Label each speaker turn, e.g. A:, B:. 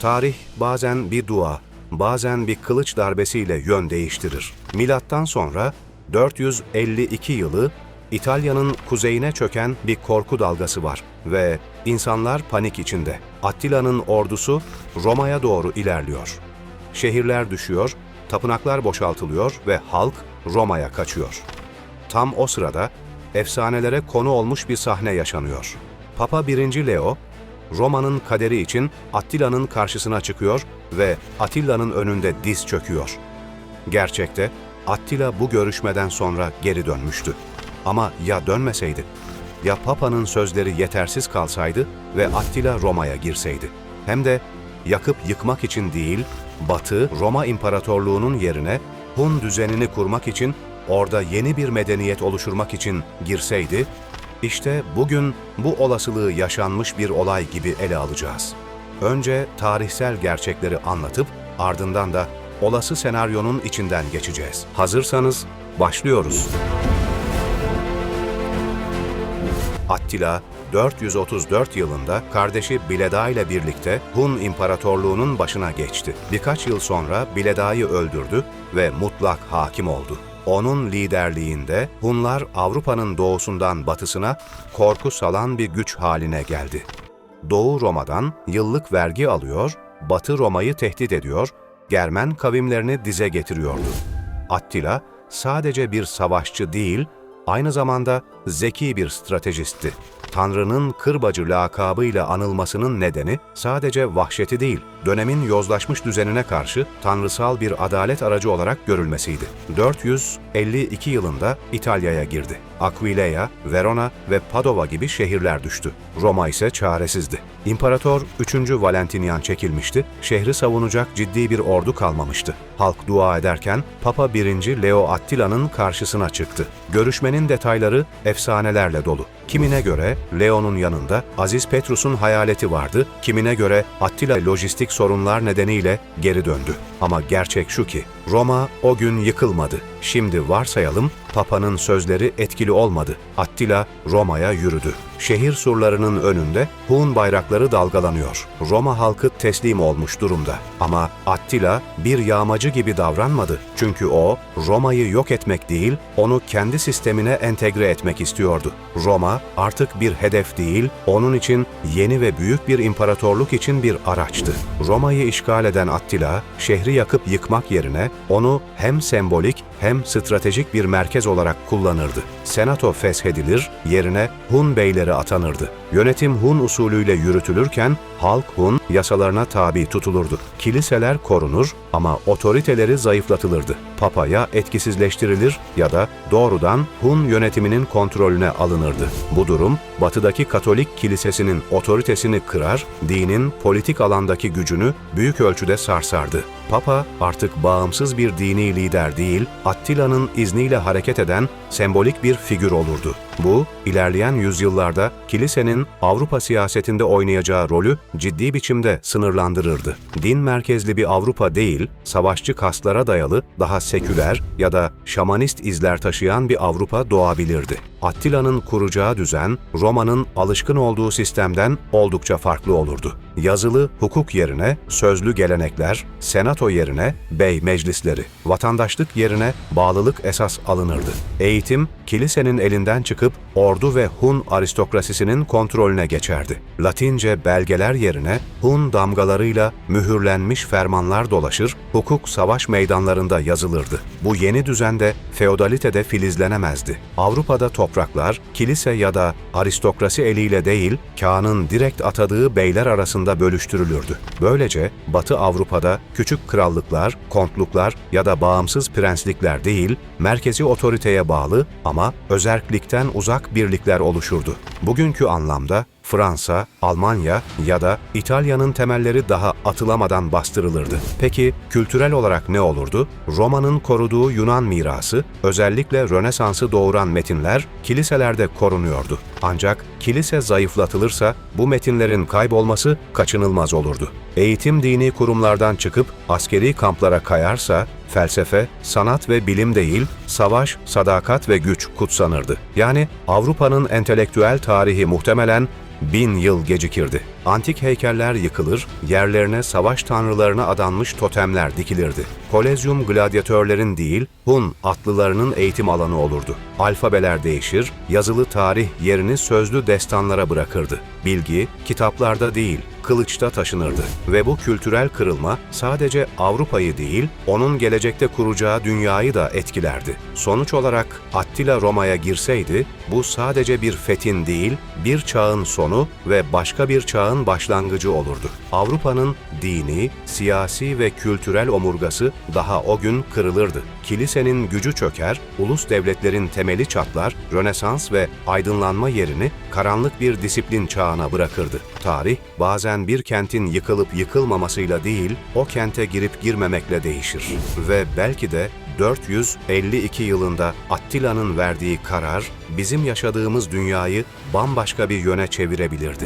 A: Tarih bazen bir dua, bazen bir kılıç darbesiyle yön değiştirir. Milattan sonra 452 yılı İtalya'nın kuzeyine çöken bir korku dalgası var ve insanlar panik içinde. Attila'nın ordusu Roma'ya doğru ilerliyor. Şehirler düşüyor, tapınaklar boşaltılıyor ve halk Roma'ya kaçıyor. Tam o sırada efsanelere konu olmuş bir sahne yaşanıyor. Papa 1. Leo, Roma'nın kaderi için Attila'nın karşısına çıkıyor ve Atilla'nın önünde diz çöküyor. Gerçekte Attila bu görüşmeden sonra geri dönmüştü. Ama ya dönmeseydi? Ya Papa'nın sözleri yetersiz kalsaydı ve Attila Roma'ya girseydi? Hem de yakıp yıkmak için değil, Batı Roma İmparatorluğu'nun yerine Hun düzenini kurmak için orada yeni bir medeniyet oluşturmak için girseydi, işte bugün bu olasılığı yaşanmış bir olay gibi ele alacağız. Önce tarihsel gerçekleri anlatıp ardından da olası senaryonun içinden geçeceğiz. Hazırsanız başlıyoruz. Attila 434 yılında kardeşi Bileda ile birlikte Hun İmparatorluğu'nun başına geçti. Birkaç yıl sonra Bileda'yı öldürdü ve mutlak hakim oldu. Onun liderliğinde Hunlar Avrupa'nın doğusundan batısına korku salan bir güç haline geldi. Doğu Roma'dan yıllık vergi alıyor, Batı Roma'yı tehdit ediyor, Germen kavimlerini dize getiriyordu. Attila sadece bir savaşçı değil, aynı zamanda zeki bir stratejistti. Tanrı'nın kırbacı lakabıyla anılmasının nedeni sadece vahşeti değil, dönemin yozlaşmış düzenine karşı tanrısal bir adalet aracı olarak görülmesiydi. 452 yılında İtalya'ya girdi. Aquileia, Verona ve Padova gibi şehirler düştü. Roma ise çaresizdi. İmparator 3. Valentinian çekilmişti, şehri savunacak ciddi bir ordu kalmamıştı. Halk dua ederken Papa 1. Leo Attila'nın karşısına çıktı. Görüşmenin detayları efsanelerle dolu. Kimine göre Leo'nun yanında Aziz Petrus'un hayaleti vardı, kimine göre Attila lojistik sorunlar nedeniyle geri döndü. Ama gerçek şu ki Roma o gün yıkılmadı. Şimdi varsayalım Papa'nın sözleri etkili olmadı. Attila Roma'ya yürüdü. Şehir surlarının önünde Hun bayrakları dalgalanıyor. Roma halkı teslim olmuş durumda. Ama Attila bir yağmacı gibi davranmadı. Çünkü o Roma'yı yok etmek değil, onu kendi sistemine entegre etmek istiyordu. Roma artık bir hedef değil, onun için yeni ve büyük bir imparatorluk için bir araçtı. Roma'yı işgal eden Attila, şehri yakıp yıkmak yerine onu hem sembolik hem stratejik bir merkez olarak kullanırdı. Senato feshedilir, yerine Hun beyleri atanırdı. Yönetim Hun usulüyle yürütülürken halk Hun yasalarına tabi tutulurdu. Kiliseler korunur ama otoriteleri zayıflatılırdı. Papa ya etkisizleştirilir ya da doğrudan Hun yönetiminin kontrolüne alınırdı. Bu durum batıdaki Katolik kilisesinin otoritesini kırar, dinin politik alandaki gücünü büyük ölçüde sarsardı. Papa artık bağımsız bir dini lider değil, Attila'nın izniyle hareket eden sembolik bir figür olurdu. Bu, ilerleyen yüzyıllarda kilisenin Avrupa siyasetinde oynayacağı rolü ciddi biçimde sınırlandırırdı. Din merkezli bir Avrupa değil, savaşçı kaslara dayalı, daha seküler ya da şamanist izler taşıyan bir Avrupa doğabilirdi. Attila'nın kuracağı düzen, Roma'nın alışkın olduğu sistemden oldukça farklı olurdu. Yazılı hukuk yerine sözlü gelenekler, senato yerine bey meclisleri, vatandaşlık yerine bağlılık esas alınırdı. Eğitim, kilisenin elinden çıkıp ordu ve Hun aristokrasisinin kontrolüne geçerdi. Latince belgeler yerine Hun damgalarıyla mühürlenmiş fermanlar dolaşır, hukuk savaş meydanlarında yazılırdı. Bu yeni düzende feodalitede filizlenemezdi. Avrupa'da topraklar, kilise ya da aristokrasi eliyle değil, Kağan'ın direkt atadığı beyler arasında bölüştürülürdü. Böylece Batı Avrupa'da küçük krallıklar, kontluklar ya da bağımsız prenslikler değil, merkezi otoriteye bağlı ama özerklikten uzak birlikler oluşurdu. Bugünkü anlamda Fransa, Almanya ya da İtalya'nın temelleri daha atılamadan bastırılırdı. Peki kültürel olarak ne olurdu? Roma'nın koruduğu Yunan mirası, özellikle Rönesans'ı doğuran metinler kiliselerde korunuyordu. Ancak kilise zayıflatılırsa bu metinlerin kaybolması kaçınılmaz olurdu. Eğitim dini kurumlardan çıkıp askeri kamplara kayarsa felsefe, sanat ve bilim değil, savaş, sadakat ve güç kutsanırdı. Yani Avrupa'nın entelektüel tarihi muhtemelen bin yıl gecikirdi. Antik heykeller yıkılır, yerlerine savaş tanrılarına adanmış totemler dikilirdi. Kolezyum gladyatörlerin değil, Hun atlılarının eğitim alanı olurdu. Alfabeler değişir, yazılı tarih yerini sözlü destanlara bırakırdı. Bilgi, kitaplarda değil, kılıçta taşınırdı. Ve bu kültürel kırılma sadece Avrupa'yı değil, onun gelecekte kuracağı dünyayı da etkilerdi. Sonuç olarak Attila Roma'ya girseydi, bu sadece bir fethin değil, bir çağın sonu ve başka bir çağın başlangıcı olurdu. Avrupa'nın dini, siyasi ve kültürel omurgası daha o gün kırılırdı. Kilisenin gücü çöker, ulus devletlerin temeli çatlar, Rönesans ve aydınlanma yerini karanlık bir disiplin çağına bırakırdı. Tarih bazen bir kentin yıkılıp yıkılmamasıyla değil, o kente girip girmemekle değişir. Ve belki de 452 yılında Attila'nın verdiği karar bizim yaşadığımız dünyayı bambaşka bir yöne çevirebilirdi.